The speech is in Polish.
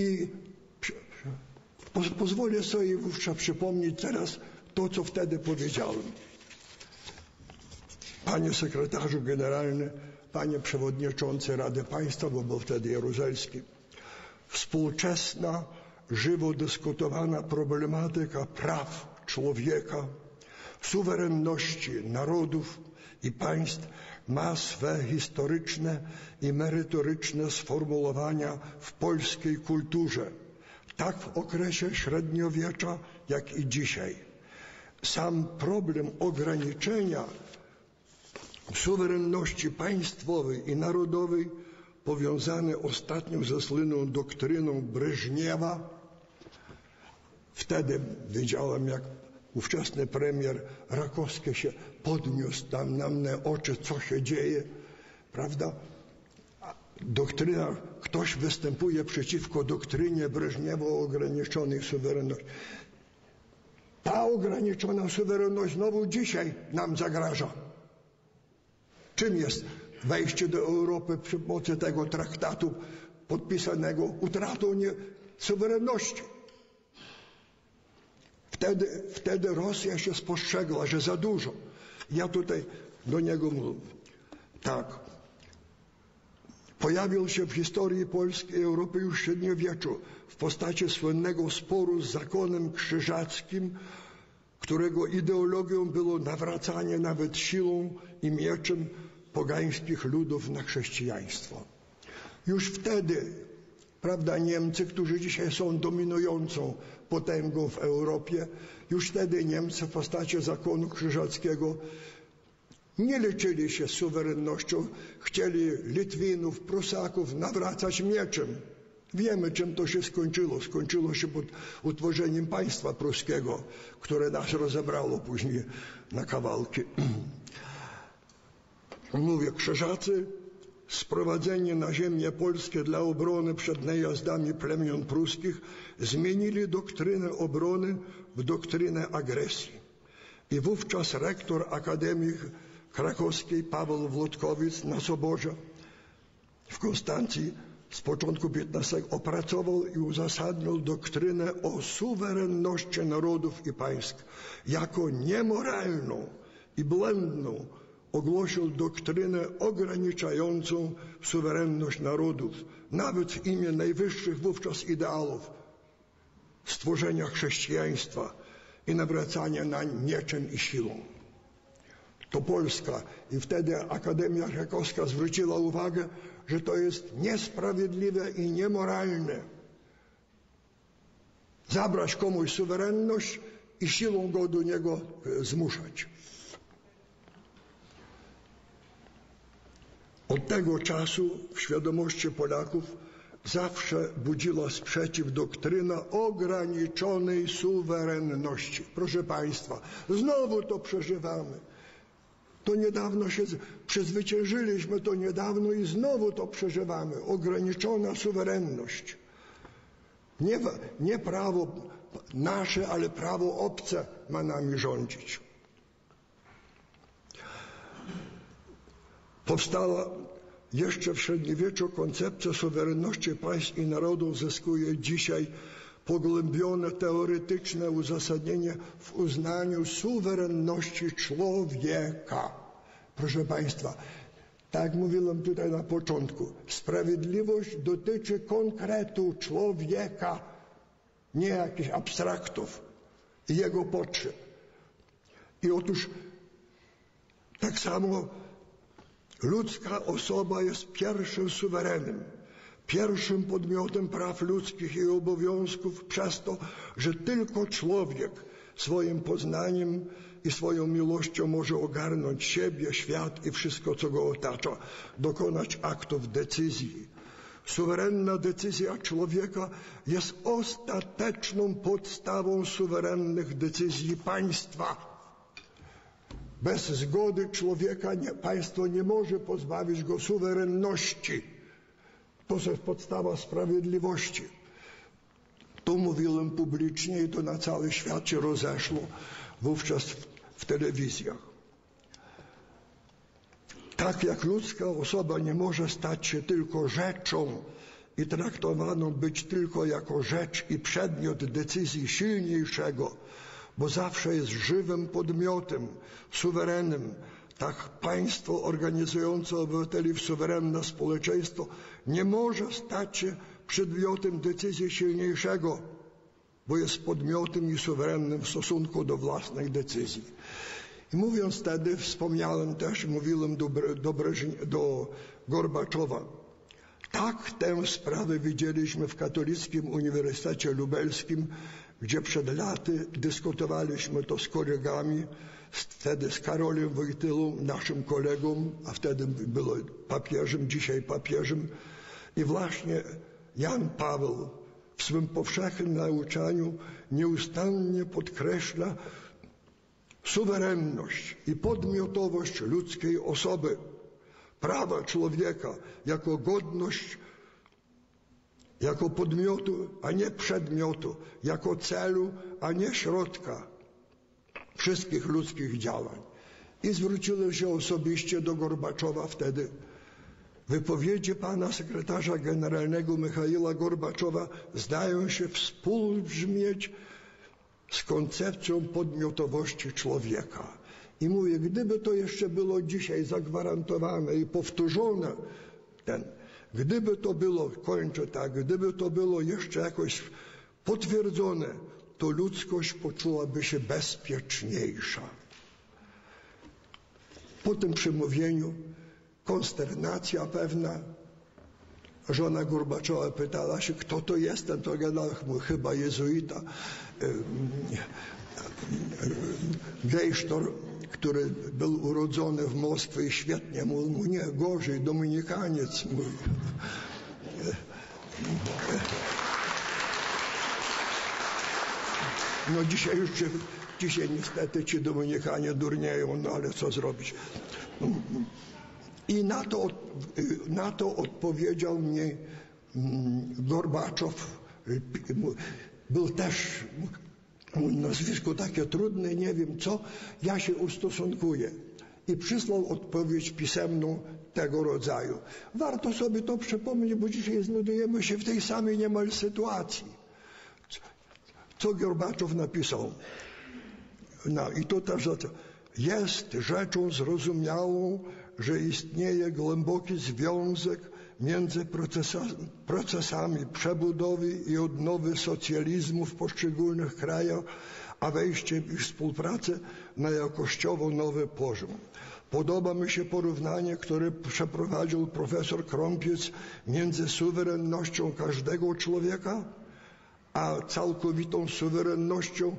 I pozwolę sobie wówczas przypomnieć teraz to, co wtedy powiedziałem. Panie sekretarzu generalny, panie przewodniczący Rady Państwa, bo był wtedy Jaruzelski, współczesna, żywo dyskutowana problematyka praw człowieka, suwerenności narodów i państw ma swe historyczne i merytoryczne sformułowania w polskiej kulturze, tak w okresie średniowiecza, jak i dzisiaj. Sam problem ograniczenia suwerenności państwowej i narodowej powiązany ostatnio ze słynną doktryną Breżniewa. Wtedy wiedziałem, jak ówczesny premier Rakowski się podniósł tam nam na oczy, co się dzieje, prawda? Doktryna, ktoś występuje przeciwko doktrynie Breżniewa o ograniczonej suwerenności. Ta ograniczona suwerenność znowu dzisiaj nam zagraża. Czym jest wejście do Europy przy pomocy tego traktatu podpisanego utratą nie, suwerenności? Wtedy, wtedy Rosja się spostrzegła, że za dużo. Ja tutaj do niego mówię. Tak. Pojawił się w historii Polski Europy już w średniowieczu w postaci słynnego sporu z zakonem krzyżackim, którego ideologią było nawracanie nawet siłą i mieczem pogańskich ludów na chrześcijaństwo. Już wtedy, prawda, Niemcy, którzy dzisiaj są dominującą potęgą w Europie, już wtedy Niemcy w postaci zakonu krzyżackiego nie liczyli się z suwerennością, chcieli Litwinów, Prusaków nawracać mieczem. Wiemy, czym to się skończyło. Skończyło się pod utworzeniem państwa pruskiego, które nas rozebrało później na kawałki. Mówię, krzyżacy sprowadzeni na ziemię polskie dla obrony przed najazdami plemion pruskich zmienili doktrynę obrony w doktrynę agresji. I wówczas rektor Akademii Krakowskiej Paweł Włodkowic na Soborze w Konstancji z początku XV opracował i uzasadnił doktrynę o suwerenności narodów i państw jako niemoralną i błędną ogłosił doktrynę ograniczającą suwerenność narodów, nawet w imię najwyższych wówczas ideałów stworzenia chrześcijaństwa i nawracania na mieczem i siłą. To Polska i wtedy Akademia Krakowska zwróciła uwagę, że to jest niesprawiedliwe i niemoralne zabrać komuś suwerenność i siłą go do niego zmuszać. Od tego czasu w świadomości Polaków zawsze budziła sprzeciw doktryna ograniczonej suwerenności. Proszę Państwa, znowu to przeżywamy. To niedawno się przezwyciężyliśmy, to niedawno i znowu to przeżywamy. Ograniczona suwerenność. Nie, nie prawo nasze, ale prawo obce ma nami rządzić. Powstała jeszcze w średniowieczu koncepcja suwerenności państw i narodów zyskuje dzisiaj pogłębione teoretyczne uzasadnienie w uznaniu suwerenności człowieka. Proszę Państwa, tak mówiłem tutaj na początku, sprawiedliwość dotyczy konkretu człowieka, nie jakichś abstraktów i jego potrzeb. I otóż tak samo Ludzka osoba jest pierwszym suwerenem, pierwszym podmiotem praw ludzkich i obowiązków przez to, że tylko człowiek swoim poznaniem i swoją miłością może ogarnąć siebie, świat i wszystko, co go otacza, dokonać aktów decyzji. Suwerenna decyzja człowieka jest ostateczną podstawą suwerennych decyzji państwa. Bez zgody człowieka nie, państwo nie może pozbawić go suwerenności. To jest podstawa sprawiedliwości. To mówiłem publicznie i to na cały świat się rozeszło wówczas w, w telewizjach. Tak jak ludzka osoba nie może stać się tylko rzeczą i traktowano być tylko jako rzecz i przedmiot decyzji silniejszego, bo zawsze jest żywym podmiotem, suwerennym. Tak państwo organizujące obywateli w suwerenne społeczeństwo nie może stać się przedmiotem decyzji silniejszego, bo jest podmiotem i suwerennym w stosunku do własnej decyzji. I mówiąc wtedy, wspomniałem też, mówiłem do, do, do Gorbaczowa, tak tę sprawę widzieliśmy w Katolickim Uniwersytecie Lubelskim, gdzie przed laty dyskutowaliśmy to z kolegami, wtedy z Karolem Wojtylą, naszym kolegą, a wtedy był papieżem, dzisiaj papieżem. I właśnie Jan Paweł w swym powszechnym nauczaniu nieustannie podkreśla suwerenność i podmiotowość ludzkiej osoby, prawa człowieka jako godność, jako podmiotu, a nie przedmiotu, jako celu, a nie środka wszystkich ludzkich działań. I zwróciłem się osobiście do Gorbaczowa wtedy. Wypowiedzi pana sekretarza generalnego Michaila Gorbaczowa zdają się współbrzmieć z koncepcją podmiotowości człowieka. I mówię, gdyby to jeszcze było dzisiaj zagwarantowane i powtórzone, ten, gdyby to było, kończę tak, gdyby to było jeszcze jakoś potwierdzone, to ludzkość poczułaby się bezpieczniejsza. Po tym przemówieniu konsternacja pewna. Żona Gorbaczowa pytała się, kto to jest ten to chyba jezuita. Gejsztor, który był urodzony w Moskwie świetnie mówił, nie, gorzej, dominikaniec mówi. No dzisiaj już, dzisiaj niestety ci dominikanie durnieją, no ale co zrobić. I na to, na to odpowiedział mnie mm, Gorbaczow. Był też nazwisko takie trudne, nie wiem co, ja się ustosunkuję. I przysłał odpowiedź pisemną tego rodzaju. Warto sobie to przypomnieć, bo dzisiaj znajdujemy się w tej samej niemal sytuacji. Co Gorbaczow napisał? No i to też jest rzeczą zrozumiałą, że istnieje głęboki związek między procesami przebudowy i odnowy socjalizmu w poszczególnych krajach, a wejściem ich współpracy na jakościowo nowy poziom. Podoba mi się porównanie, które przeprowadził profesor Krąpiec między suwerennością każdego człowieka, a całkowitą suwerennością